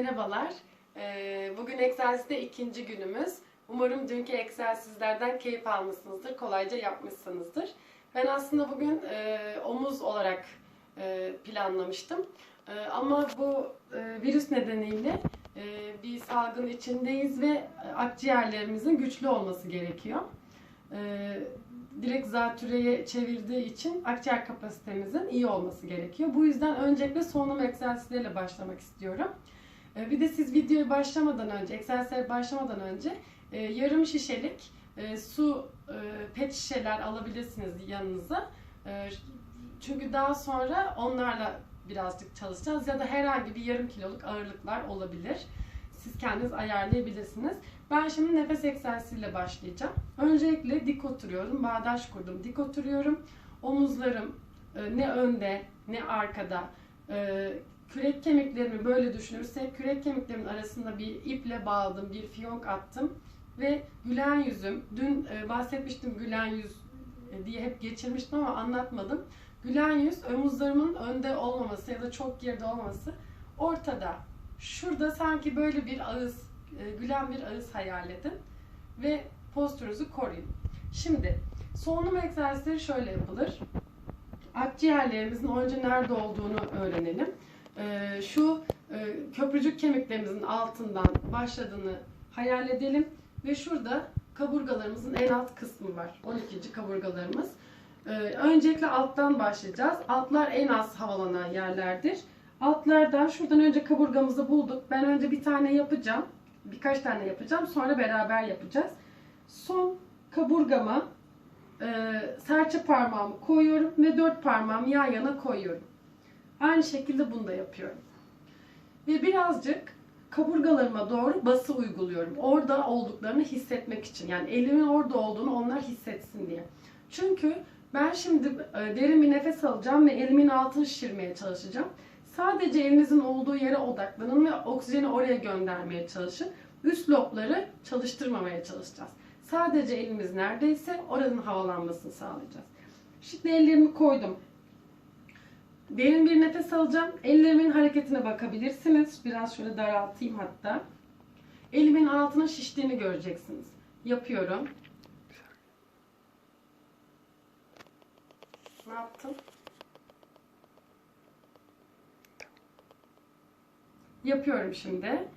Merhabalar. Ee, Bugün egzersizde ikinci günümüz. Umarım dünkü egzersizlerden keyif almışsınızdır, kolayca yapmışsınızdır. Ben aslında bugün e, omuz olarak e, planlamıştım. E, ama bu virüs nedeniyle bir salgın içindeyiz ve akciğerlerimizin güçlü olması gerekiyor. Direkt zatürreye çevirdiği için akciğer kapasitemizin iyi olması gerekiyor. Bu yüzden öncelikle solunum egzersizleriyle başlamak istiyorum. E, Bir de siz videoya başlamadan önce, egzersizlere başlamadan önce e, yarım şişelik e, su e, pet şişeler alabilirsiniz yanınıza. Çünkü daha sonra onlarla birazcık çalışacağız ya da herhangi bir yarım kiloluk ağırlıklar olabilir. Siz kendiniz ayarlayabilirsiniz. Ben şimdi nefes egzersiziyle başlayacağım. Öncelikle dik oturuyorum, bağdaş kurdum, dik oturuyorum. Omuzlarım ne önde ne arkada. Kürek kemiklerimi böyle düşünürsek kürek kemiklerimin arasında bir iple bağladım, bir fiyonk attım ve gülen yüzüm, dün e, bahsetmiştim gülen yüz e, diye hep geçirmiştim ama anlatmadım. Gülen yüz omuzlarımın önde olmaması ya da çok geride olmaması ortada. Şurada sanki böyle bir ağız, e, gülen bir ağız hayal edin ve postürünüzü koruyun. Şimdi solunum egzersizleri şöyle yapılır. Akciğerlerimizin önce nerede olduğunu öğrenelim. Ee, şu e, köprücük kemiklerimizin altından başladığını hayal edelim ve şurada kaburgalarımızın en alt kısmı var. 12. kaburgalarımız. Ee, öncelikle alttan başlayacağız. Altlar en az havalanan yerlerdir. Altlardan şuradan önce kaburgamızı bulduk. Ben önce bir tane yapacağım. Birkaç tane yapacağım. Sonra beraber yapacağız. Son kaburgama e, serçe parmağımı koyuyorum ve dört parmağımı yan yana koyuyorum. Aynı şekilde bunu da yapıyorum. Ve birazcık kaburgalarıma doğru bası uyguluyorum. Orada olduklarını hissetmek için. Yani elimin orada olduğunu onlar hissetsin diye. Çünkü ben şimdi e, derin bir nefes alacağım ve elimin altını şişirmeye çalışacağım. Sadece elinizin olduğu yere odaklanın ve oksijeni oraya göndermeye çalışın. Üst lobları çalıştırmamaya çalışacağız. Sadece elimiz neredeyse oranın havalanmasını sağlayacağız. Şimdi ellerimi koydum. Derin bir nefes alacağım. Ellerimin hareketine bakabilirsiniz. Biraz şöyle daraltayım hatta. Elimin altına şiştiğini göreceksiniz. Yapıyorum. Ne yaptım? Yapıyorum şimdi.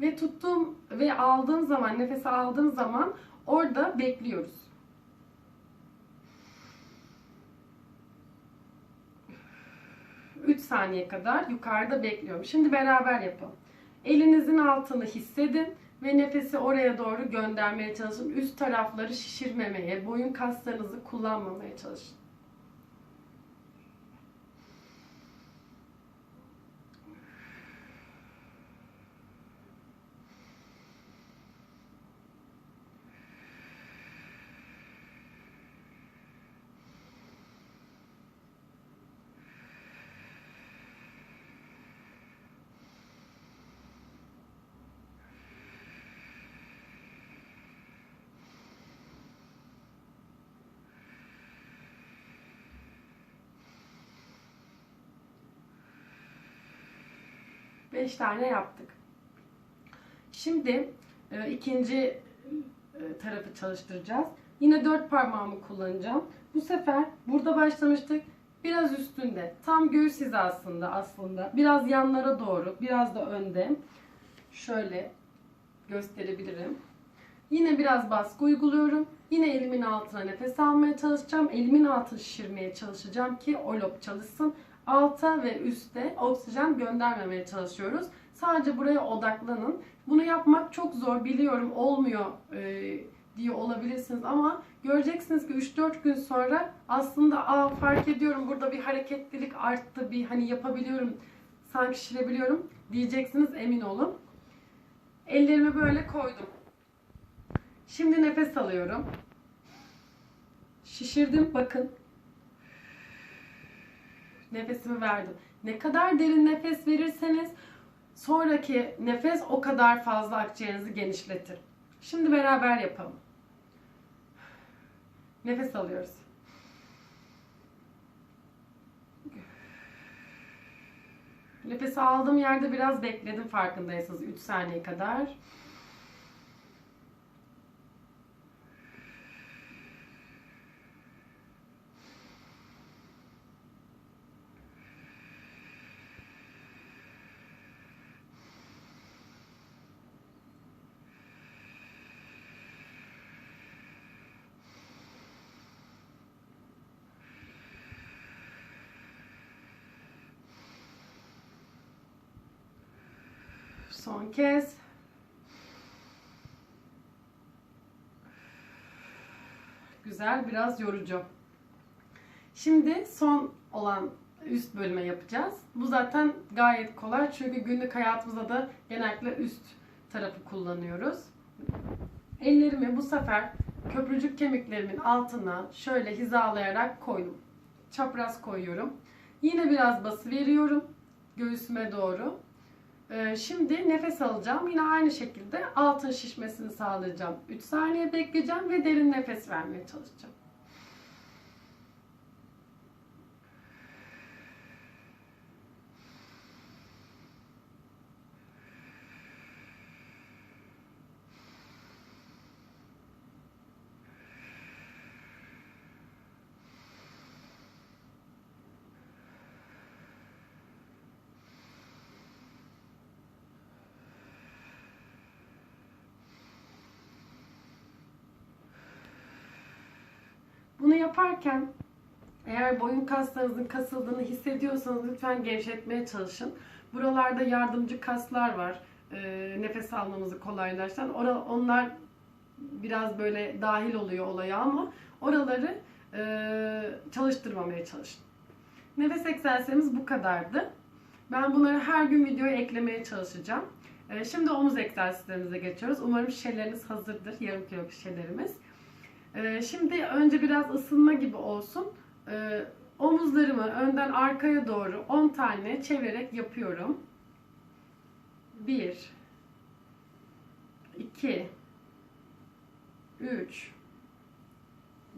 Ve tuttuğum ve aldığım zaman, nefesi aldığım zaman orada bekliyoruz. 3 saniye kadar yukarıda bekliyorum. Şimdi beraber yapalım. Elinizin altını hissedin ve nefesi oraya doğru göndermeye çalışın. Üst tarafları şişirmemeye, boyun kaslarınızı kullanmamaya çalışın. Beş tane yaptık. Şimdi e, ikinci e, tarafı çalıştıracağız. Yine dört parmağımı kullanacağım. Bu sefer burada başlamıştık. Biraz üstünde. Tam göğüs hizasında aslında. Biraz yanlara doğru. Biraz da önde. Şöyle gösterebilirim. Yine biraz baskı uyguluyorum. Yine elimin altına nefes almaya çalışacağım. Elimin altını şişirmeye çalışacağım ki o lob çalışsın. Alta ve üste oksijen göndermemeye çalışıyoruz. Sadece buraya odaklanın. Bunu yapmak çok zor biliyorum olmuyor e, diye olabilirsiniz ama göreceksiniz ki 3-4 gün sonra aslında Aa, fark ediyorum burada bir hareketlilik arttı bir hani yapabiliyorum sanki şişirebiliyorum diyeceksiniz emin olun. Ellerimi böyle koydum. Şimdi nefes alıyorum. Şişirdim bakın. Nefesimi verdim. Ne kadar derin nefes verirseniz sonraki nefes o kadar fazla akciğerinizi genişletir. Şimdi beraber yapalım. Nefes alıyoruz. Nefesi aldığım yerde biraz bekledim farkındaysanız 3 saniye kadar. Son kez. Güzel, biraz yorucu. Şimdi son olan üst bölüme yapacağız. Bu zaten gayet kolay çünkü günlük hayatımızda da genellikle üst tarafı kullanıyoruz. Ellerimi bu sefer köprücük kemiklerimin altına şöyle hizalayarak koydum. Çapraz koyuyorum. Yine biraz bası veriyorum göğsüme doğru. Ee, Şimdi nefes alacağım. Yine aynı şekilde altın şişmesini sağlayacağım. 3 saniye bekleyeceğim ve derin nefes vermeye çalışacağım. Bunu yaparken eğer boyun kaslarınızın kasıldığını hissediyorsanız lütfen gevşetmeye çalışın. Buralarda yardımcı kaslar var. Ee, nefes almamızı kolaylaştıran. Ora, onlar biraz böyle dahil oluyor olaya ama oraları e, çalıştırmamaya çalışın. Nefes egzersizimiz bu kadardı. Ben bunları her gün videoya eklemeye çalışacağım. Ee, şimdi omuz egzersizlerimize geçiyoruz. Umarım şişeleriniz hazırdır. Yarım kilo şişelerimiz. Ee, Şimdi önce biraz ısınma gibi olsun. Ee, Omuzlarımı önden arkaya doğru 10 tane çevirerek yapıyorum. 1 2 3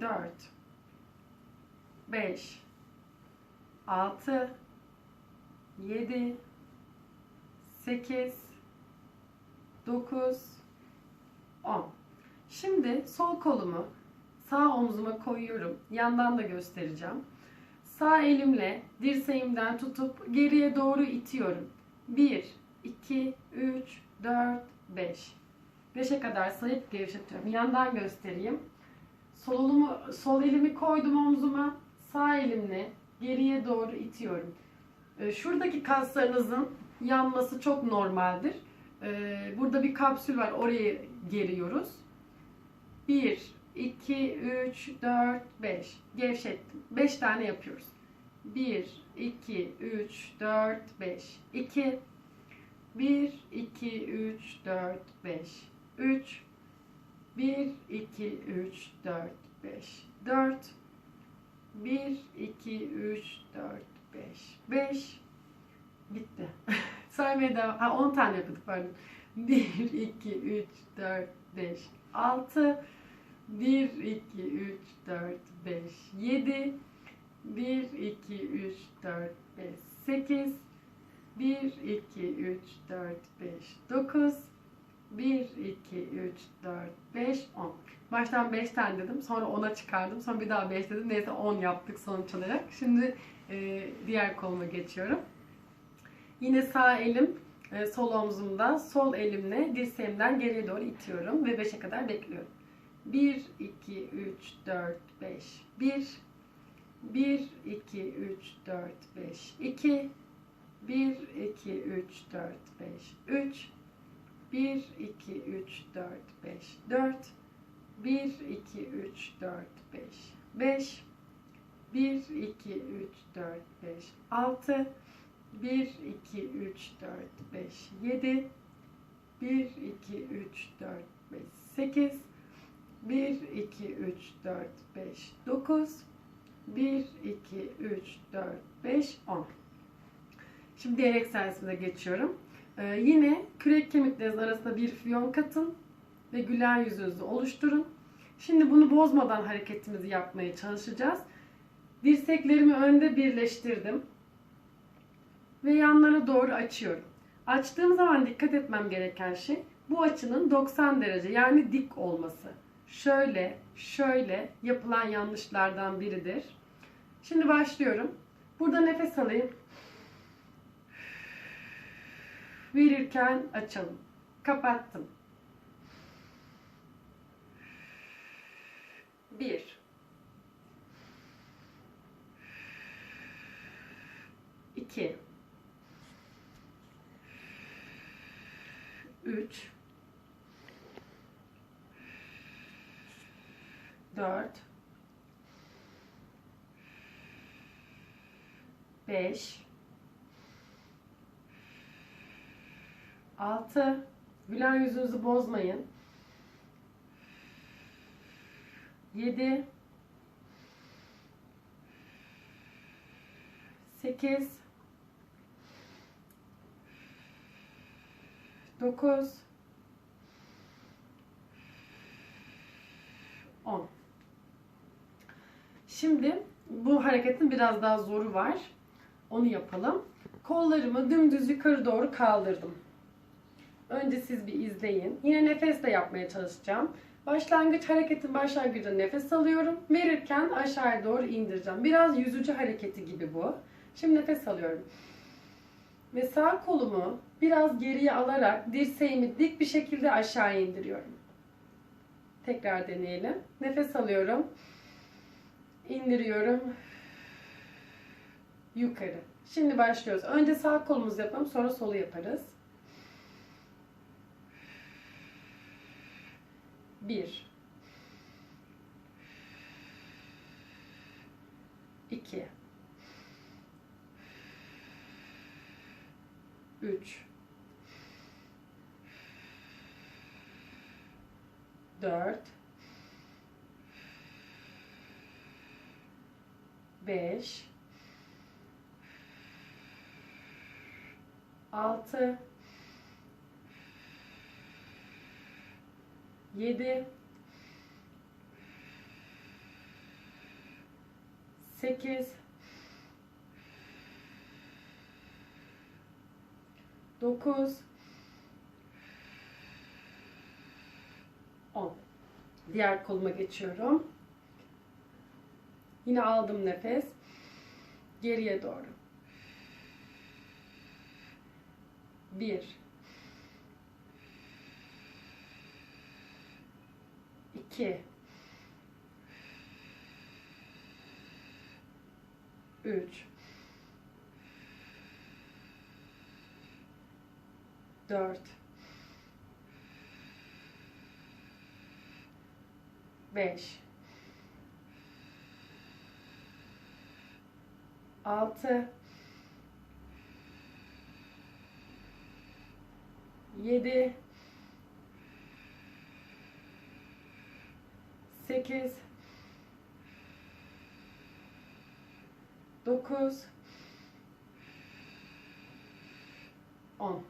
4 5 6 7 8 9 10 Şimdi sol kolumu sağ omzuma koyuyorum. Yandan da göstereceğim. Sağ elimle dirseğimden tutup geriye doğru itiyorum. 1, 2, 3, 4, 5. 5'e kadar sayıp gevşetiyorum. Yandan göstereyim. Solumu, sol elimi koydum omzuma. Sağ elimle geriye doğru itiyorum. Ee, Şuradaki kaslarınızın yanması çok normaldir. Ee, Burada bir kapsül var. Oraya geriyoruz. 1, 2, 3, 4, 5. Gevşettim. 5 tane yapıyoruz. 1, 2, 3, 4, 5. 2, 1, 2, 3, 4, 5. 3, 1, 2, 3, 4, 5. 4, 1, 2, 3, 4, 5. 5. Bitti. Saymaya devam. Ha 10 tane yapıyorduk pardon. 1, 2, 3, 4, 5, 6, 1, 2, 3, 4, 5, 7, 1, 2, 3, 4, 5, 8, 1, 2, 3, 4, 5, 9, 1, 2, 3, 4, 5, 10. Baştan 5 tane dedim. Sonra 10'a çıkardım. Sonra bir daha 5 dedim. Neyse 10 yaptık sonuç olarak. Şimdi e, diğer koluma geçiyorum. Yine sağ elim e, sol omzumda. Sol elimle dirseğimden geriye doğru itiyorum. Ve 5'e kadar bekliyorum. 1, 2, 3, 4, 5, 1, 1, 2, 3, 4, 5, 2, 1, 2, 3, 4, 5, 3, 1, 2, 3, 4, 5, 4, 1, 2, 3, 4, 5, 5, 1, 2, 3, 4, 5, 6, 1, 2, 3, 4, 5, 7, 1, 2, 3, 4, 5, 8, 1, 2, 3, 4, 5, 9, 1, 2, 3, 4, 5, 10. Şimdi diğer egzersizime geçiyorum. Ee, yine kürek kemikleriniz arasında bir fiyon katın ve gülen yüzünüzü oluşturun. Şimdi bunu bozmadan hareketimizi yapmaya çalışacağız. Dirseklerimi önde birleştirdim. ve yanlara doğru açıyorum. Açtığım zaman dikkat etmem gereken şey bu açının 90 derece yani dik olması. Şöyle, şöyle yapılan yanlışlardan biridir. Şimdi başlıyorum. Burada nefes alayım. Verirken açalım. Kapattım. Bir. İki. Üç. Dört. Beş. Altı. Gülen yüzünüzü bozmayın. Yedi. Sekiz. Dokuz. On. Şimdi bu hareketin biraz daha zoru var. Onu yapalım. Kollarımı dümdüz yukarı doğru kaldırdım. Önce siz bir izleyin. Yine nefesle yapmaya çalışacağım. Başlangıç hareketin başlangıcında nefes alıyorum. Verirken aşağıya doğru indireceğim. Biraz yüzücü hareketi gibi bu. Şimdi nefes alıyorum. Ve sağ kolumu biraz geriye alarak dirseğimi dik bir şekilde aşağı indiriyorum. Tekrar deneyelim. Nefes alıyorum. İndiriyorum. Yukarı. Şimdi başlıyoruz. Önce sağ kolumuzu yapalım, sonra solu yaparız. Bir. İki. Üç. Dört. Beş. Altı. Yedi. Sekiz. Dokuz. On. Diğer koluma geçiyorum. Yine aldım nefes. Geriye doğru. Bir. İki. Üç. Dört. Beş. Altı. Yedi. Sekiz. Dokuz. On.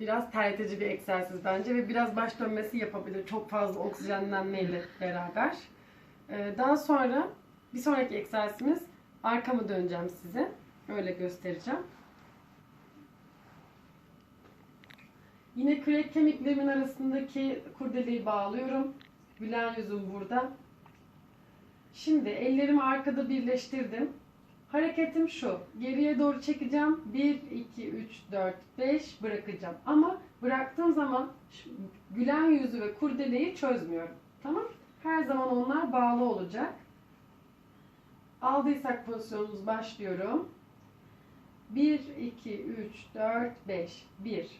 Biraz terletici bir egzersiz bence ve biraz baş dönmesi yapabilir çok fazla oksijenlenmeyle beraber. Ee, Daha sonra bir sonraki egzersizimiz arkamı döneceğim size. Öyle göstereceğim. Yine kürek kemiklerimin arasındaki kurdeleyi bağlıyorum. Gülen yüzüm burada. Şimdi ellerimi arkada birleştirdim. Hareketim şu. Geriye doğru çekeceğim. 1, 2, 3, 4, 5 bırakacağım. Ama bıraktığım zaman gülen yüzü ve kurdeleyi çözmüyorum. Tamam? Her zaman onlar bağlı olacak. Aldıysak pozisyonumuz başlıyorum. 1, 2, 3, 4, 5. 1.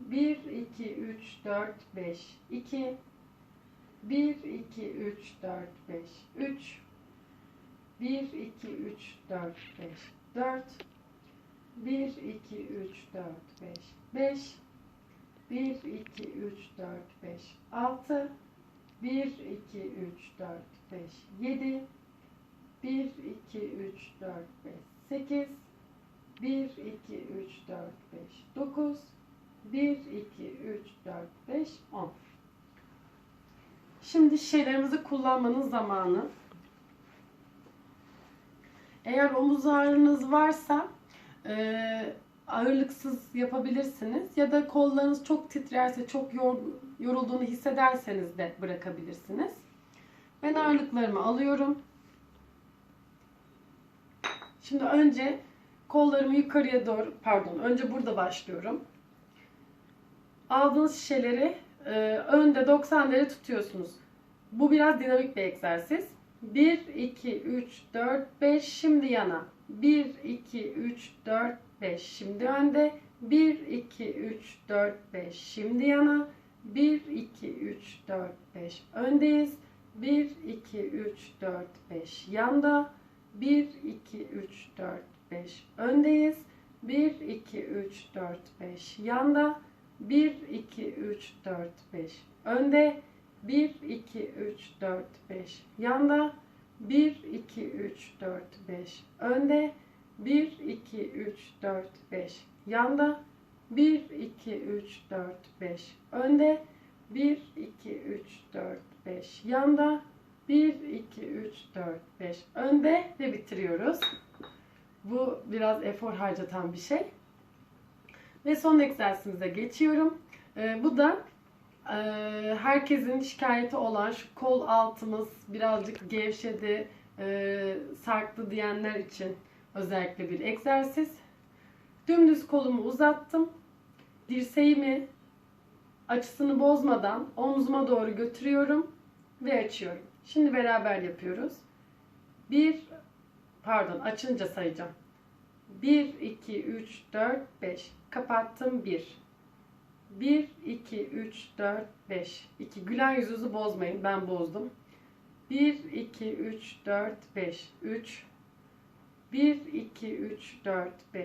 1, 2, 3, 4, 5. 2. 1, 2, 3, 4, 5. 3. 1, 2, 3, 4, 5. 4. 1, 2, 3, 4, 5. 5. 1, 2, 3, 4, 5. 6. 1, 2, 3, 4, 5. 7. 1, 2, 3, 4, 5. 8. 1, 2, 3, 4, 5. 9. 1, 2, 3, 4, 5, 10. Şimdi şişelerimizi kullanmanın zamanı. Eğer omuz ağrınız varsa e, ağırlıksız yapabilirsiniz. Ya da kollarınız çok titrerse, çok yor- yorulduğunu hissederseniz de bırakabilirsiniz. Ben ağırlıklarımı alıyorum. Şimdi önce kollarımı yukarıya doğru, pardon, önce burada başlıyorum. Aldığınız şişeleri e, önde 90 derece tutuyorsunuz. Bu biraz dinamik bir egzersiz. 1, 2, 3, 4, 5 şimdi yana. 1, 2, 3, 4, 5 şimdi önde. 1, 2, 3, 4, 5 şimdi yana. 1, 2, 3, 4, 5 öndeyiz. 1, 2, 3, 4, 5 yanda. 1, 2, 3, 4, 5 öndeyiz. 1, 2, 3, 4, 5 yanda. 1, 2, 3, 4, 5 önde. 1, 2, 3, 4, 5 yanda. 1, 2, 3, 4, 5 önde. 1, 2, 3, 4, 5 yanda. 1, 2, 3, 4, 5 önde. 1, 2, 3, 4, 5 yanda. 1, 2, 3, 4, 5 önde ve bitiriyoruz. Bu biraz efor harcatan bir şey. Ve son egzersizimize geçiyorum. Ee, bu da e, herkesin şikayeti olan şu kol altımız birazcık gevşedi, e, sarktı diyenler için özellikle bir egzersiz. Dümdüz kolumu uzattım. Dirseğimi açısını bozmadan omzuma doğru götürüyorum ve açıyorum. Şimdi beraber yapıyoruz. Bir, pardon açınca sayacağım. 1, 2, 3, 4, 5. Kapattım 1. 1, 2, 3, 4, 5. 2. Gülen yüzünüzü bozmayın. Ben bozdum. 1, 2, 3, 4, 5. 3. 1, 2, 3, 4, 5.